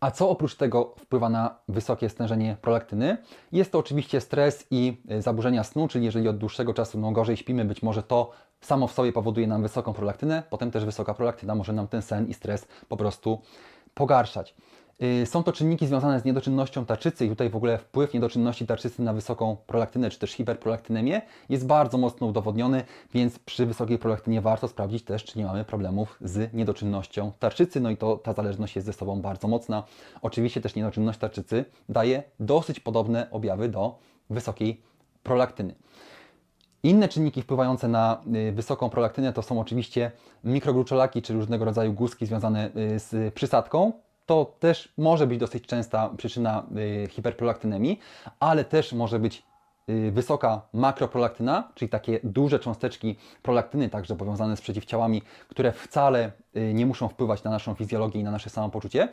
A co oprócz tego wpływa na wysokie stężenie prolaktyny? Jest to oczywiście stres i y, zaburzenia snu, czyli jeżeli od dłuższego czasu no, gorzej śpimy, być może to samo w sobie powoduje nam wysoką prolaktynę, potem też wysoka prolaktyna może nam ten sen i stres po prostu pogarszać. Y, Są to czynniki związane z niedoczynnością tarczycy i tutaj w ogóle wpływ niedoczynności tarczycy na wysoką prolaktynę czy też hiperprolaktynemię jest bardzo mocno udowodniony, więc przy wysokiej prolaktynie warto sprawdzić też, czy nie mamy problemów z niedoczynnością tarczycy. No i to ta zależność jest ze sobą bardzo mocna. Oczywiście też niedoczynność tarczycy daje dosyć podobne objawy do wysokiej prolaktyny. Inne czynniki wpływające na y, wysoką prolaktynę to są oczywiście mikrogluczolaki czy różnego rodzaju guzki związane y, z przysadką. To też może być dosyć częsta przyczyna y, hiperprolaktynemii, ale też może być y, wysoka makroprolaktyna, czyli takie duże cząsteczki prolaktyny, także powiązane z przeciwciałami, które wcale y, nie muszą wpływać na naszą fizjologię i na nasze samopoczucie.